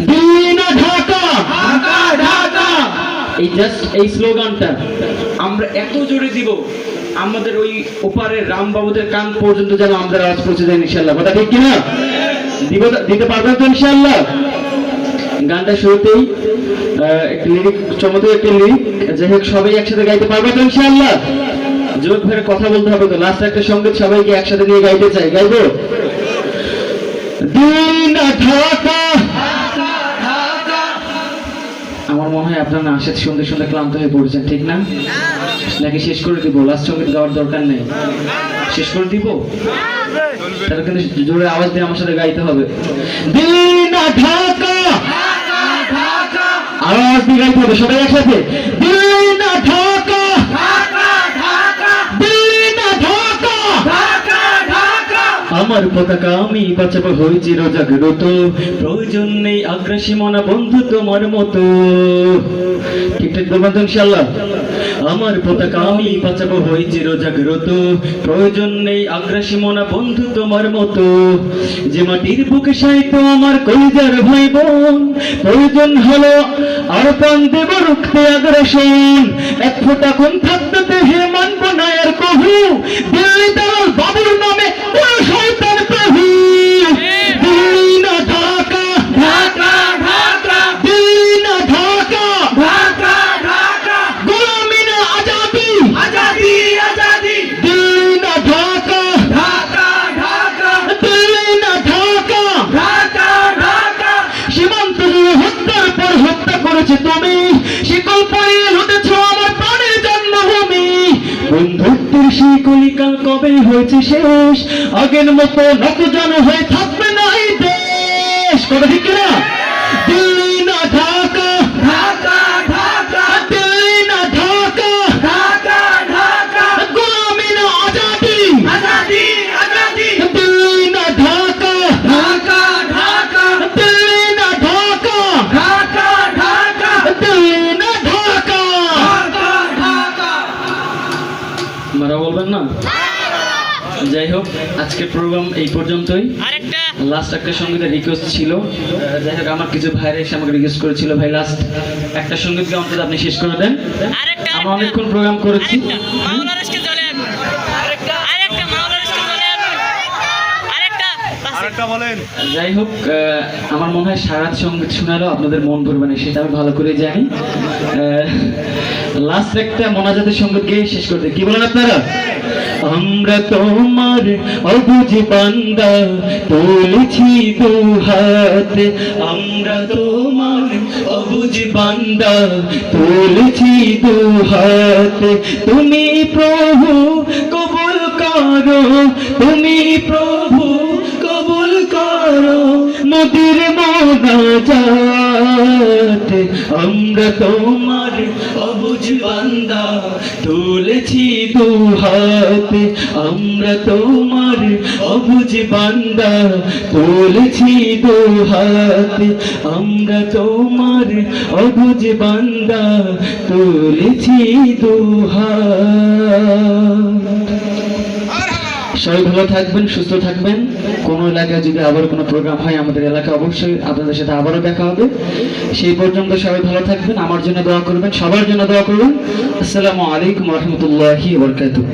দিল্লি ঢাকা। ঢাকা ঢাকা। এই জাস্ট এই স্লোগানটা। আমরা এত জোরে দিব আমাদের ওই ওপারের রামবাবুদের কান পর্যন্ত যেন আমাদের আওয়াজ পৌঁছে যায় ইনশাল্লাহ কথা ঠিক কিনা? দিব দিতে পারবেন তো ইনশাল্লাহ গানটা শুরুতেই একটি লিরিক চমৎকার একটি লিরিক হোক সবাই একসাথে গাইতে পারবে তো ইনশাল্লাহ যুবক ভাইয়ের কথা বলতে হবে তো লাস্ট একটা সংগীত সবাইকে একসাথে নিয়ে গাইতে চাই। গাইবো? দিন ঢাকা আপনারা আসাতে শুনতে শুনতে ক্লান্ত হয়ে পড়েছেন, ঠিক না? নাকি শেষ করে দিব? লাস্ট সংগীত গাওয়ার দরকার নেই। শেষ করে দিব? তাহলে কিন্তু জোরে আওয়াজ দিয়ে আমার সাথে গাইতে হবে। ঢাকা! আরও আওয়াজ দিয়ে গাইতে হবে, সবাই একসাথে। বাঁচাবো হই চির জাগ্রত প্রয়োজন নেই আগ্রাসী মনা বন্ধু তোমার মতো। বলবেন তো ইনশাল্লাহ আমার পতাকা আমি বাঁচাবো হই চির জাগ্রত প্রয়োজন নেই আগ্রাসী মনা বন্ধু তোমার মতো। যে মাটির বুকে সাহিত্য আমার কলিজার ভাই বোন। প্রয়োজন হলো আর প্রাণ দেব রুখতে আগ্রাসন। এক ফোঁটা কোন থাকতে বন্ধুত্বের সেই কলিকাল কবে হয়েছে শেষ? আগের মতো নতজন হয়ে থাকবে না এই দেশ। কথা ঠিক না না যাই হোক আজকের প্রোগ্রাম এই পর্যন্তই। লাস্ট একটা সঙ্গীতের রিকোয়েস্ট ছিল। যাই হোক আমার কিছু ভাইরা এসে আমাকে রিকোয়েস্ট করেছিল। ভাই লাস্ট একটা সঙ্গীতকে অন্তত আপনি শেষ করে দেন। আমরা অনেকক্ষণ প্রোগ্রাম করেছি। যাই হোক আমার মনে হয় সারা সংগীত শোনালেও আপনাদের মন ভরবে না সেটা আমি ভালো করে জানি। লাস্ট একটা মোনাজাতের সংগীত গিয়ে শেষ করতে কি বলেন আপনারা আমরা তোমার অবুঝ বান্দা তুলেছি দু হাত আমরা তোমার অবুঝ বান্দা তুলেছি দু হাত তুমি প্রভু কবুল করো তুমি প্রভু কবুল করো মোদির মোনাজাত আমরা তোমার অবুঝ বান্দা তুলেছি দু হাতে। আমরা তোমার অবুজ বান্দা তুলেছি দু হাতে। আমরা তোমার অবুজ বান্দা তুলেছি দু হাত। সবাই ভালো থাকবেন, সুস্থ থাকবেন। কোন এলাকায় যদি আবার কোনো প্রোগ্রাম হয় আমাদের এলাকা অবশ্যই আপনাদের সাথে আবারও দেখা হবে। সেই পর্যন্ত সবাই ভালো থাকবেন, আমার জন্য দোয়া করবেন, সবার জন্য দোয়া করবেন। আসসালামু আলাইকুম রহমতুল্লাহি বরকাতুহ।